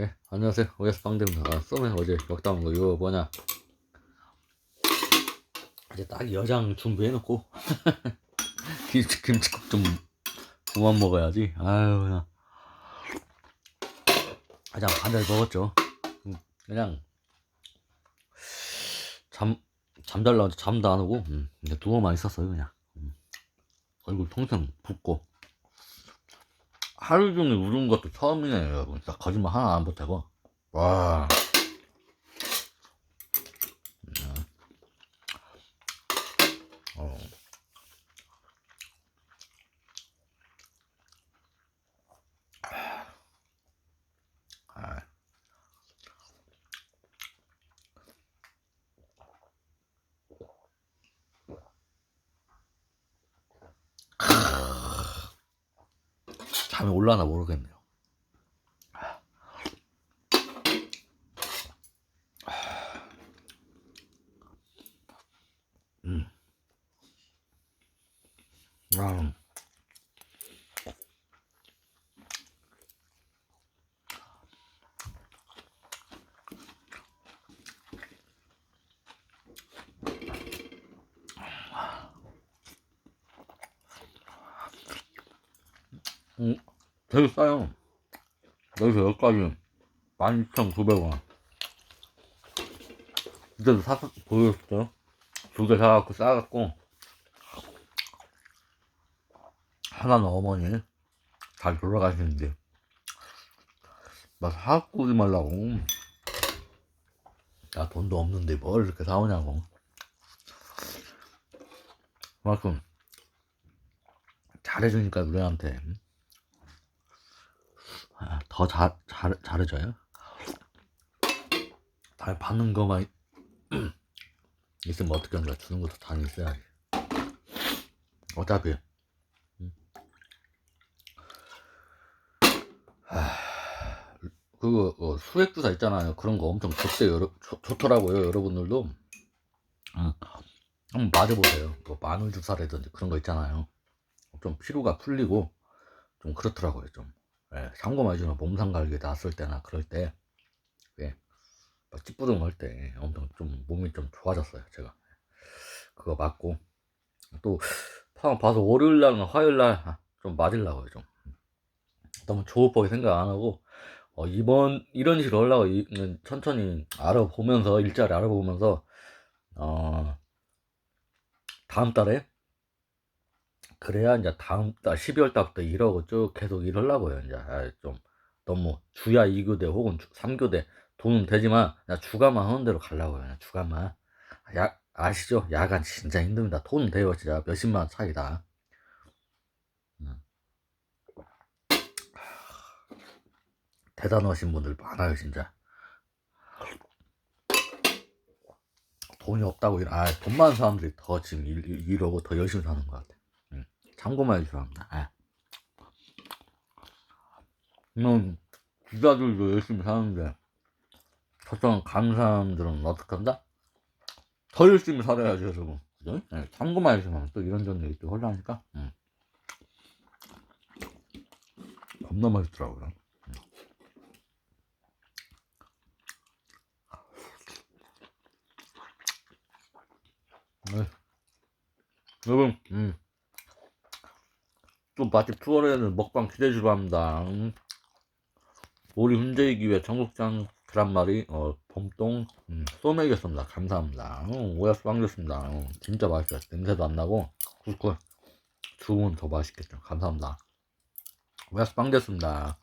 예, 안녕하세요. 오야스 빵대입니다. 아, 쏘면 어제 먹다 온거 이거 뭐냐. 이제 딱 여장 준비해놓고 김치, 김치국 좀 그만 먹어야지. 아유, 나. 그냥 반절 먹었죠. 음, 그냥 잠, 잠잘라 잠도 안 오고, 음, 그냥 누워만 있었어요, 그냥. 음. 얼굴 통통 붓고. 하루 종일 울은 것도 처음이네요, 여러분. 진짜 거짓말 하나 안 보태고. 와. 잠이 올라나 모르겠네요. 음. 아. 음, 되게 싸요. 여기서 여기까지 12,900원. 그때도 사서 보였죠? 두 개 사갖고 싸갖고, 하나는 어머니, 잘 돌아가시는데, 막 사갖고 오지 말라고. 야, 돈도 없는데 뭘 이렇게 사오냐고. 그만큼, 잘해주니까 우리한테. 아, 더 잘, 잘, 잘해줘요? 잘 받는 거만 있으면 어떻게 하는 거야? 주는 것도 다 있어야지. 어차피. 음. 하, 그거, 어, 수액주사 있잖아요. 그런 거 엄청 좋대, 여러, 좋, 좋더라고요, 여러분들도. 음, 한번 맞아보세요. 뭐 마늘 주사라든지 그런 거 있잖아요. 좀 피로가 풀리고, 좀 그렇더라고요, 좀. 예, 상고마주나 몸상 갈기 났을 때나 그럴 때, 예, 막 찌뿌둥할 때 엄청 좀 몸이 좀 좋아졌어요, 제가. 그거 맞고, 또, 파- 봐서 월요일날, 화요일날 좀 맞으려고요, 좀. 너무 조급하게 생각 안 하고, 어, 이번, 이런 식으로 하려고 이- 음, 천천히 알아보면서, 일자리 알아보면서, 어, 다음 달에, 그래야 이제 다음 달 12월 달부터 일하고 쭉 계속 일하려고요. 이제 아, 좀 너무 주야 2교대 혹은 3교대 돈은 되지만 그냥 주가만 하는 대로 가려고요. 그냥 주가만. 야 아시죠? 야간 진짜 힘듭니다. 돈은 돼요. 진짜 몇십만 원 차이다. 음. 대단하신 분들 많아요, 진짜. 돈이 없다고 일, 아, 돈 많은 사람들이 더 지금 일, 일- 일하고 더 열심히 사는 것 같아. 음. 참고만 해주셔야 합니다. 아. 음, 부자들도 열심히 사는데, 저처럼 간 사람들은 어떻게 한다? 더 열심히 살아야죠, 여러분. 그죠? 네, 참고만 해주시면 또 이런저런 얘기 또 홀라니까, 음. 겁나 맛있더라고요. 음. 네. 여러분, 음. 또 맛집 투어에는 먹방 기대해 주시기 바랍니다. 음. 우리 훈제이기 위해 청국장 계란말이, 어, 봄동, 음, 쏘매겠습니다. 감사합니다. 음, 오야스 빵됐습니다. 음, 진짜 맛있어요. 냄새도 안 나고, 꿀꿀. 주문 더 맛있겠죠. 감사합니다. 오야스 빵 됐습니다.